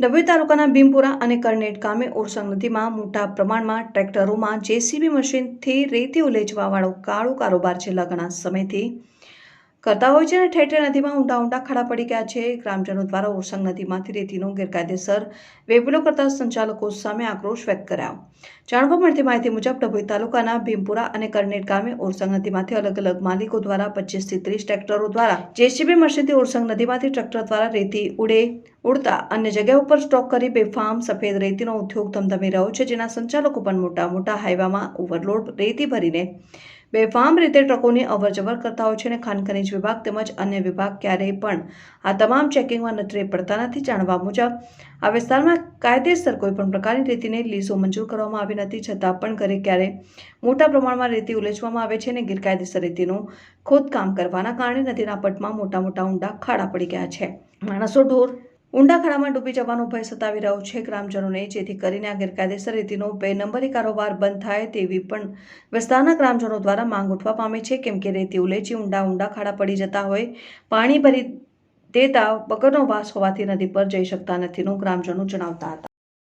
ડભોઈ તાલુકાના ભીમપુરા અને કરનેટ ગામે ઓરસંગ નદીમાં મોટા પ્રમાણમાં ટ્રેક્ટરોમાં જેસીબી મશીનથી રેતી ઉલેચવાવાળો કાળો કારોબાર છેલ્લા ઘણા સમયથી કરતા હોય છે અને ઠેર નદીમાં ઊંડા ઊંડા ખાડા પડી ગયા છે. ગ્રામજનો દ્વારા ઓરસંગ નદીમાંથી રેતીનો ગેરકાયદેસર વેપલો કરતા સંચાલકો સામે આક્રોશ વ્યક્ત કરાયો. જાણવા મળતી માહિતી મુજબ ડભોઈ તાલુકાના ભીમપુરા અને કરનેટ ગામે ઓરસંગ નદીમાંથી અલગ અલગ માલિકો દ્વારા પચીસથી ત્રીસ ટ્રેક્ટરો દ્વારા જેસીબી મશીનથી ઓરસંગ નદીમાંથી ટ્રેક્ટર દ્વારા રેતી ઉડે, ઉડતા અન્ય જગ્યા ઉપર સ્ટોક કરી બેફામ સફેદ રેતીનો ઉદ્યોગ ધમધમી રહ્યો છે, જેના સંચાલકો પણ મોટા મોટા હાઈવામાં ઓવરલોડ રેતી ભરીને બેફામ રીતે ટ્રકોની અવરજવર કરતા હોય છે અને ખાન ખનીજ વિભાગ તેમજ અન્ય વિભાગ ક્યારેય પણ આ તમામ ચેકિંગમાં નજરે પડતા નથી જાણવા મુજબ. આ વિસ્તારમાં કાયદેસર કોઈપણ પ્રકારની રેતીને લીઝો મંજૂર કરવામાં આવી નથી, છતાં પણ ઘરે ક્યારે મોટા પ્રમાણમાં રેતી ઉલેચવામાં આવે છે અને ગેરકાયદેસર રેતીનું ખોદકામ કરવાના કારણે નદીના પટમાં મોટા મોટા ઊંડા ખાડા પડી ગયા છે. માણસો ઢોર ઊંડા ખાડામાં ડૂબી જવાનો ભય સતાવી રહ્યો છે ગ્રામજનોને, જેથી કરીને આ ગેરકાયદેસર રીતિનો બે નંબરી કારોબાર બંધ થાય તેવી પણ વિસ્તારના ગ્રામજનો દ્વારા માંગ ઉઠવા પામી છે. કેમ કે રેતી ઉલેચી ઊંડા ઊંડા ખાડા પડી જતા હોય, પાણી ભરી દેતા બગરનો વાસ હોવાથી નદી પર જઈ શકતા નથીનું ગ્રામજનો જણાવતા હતા.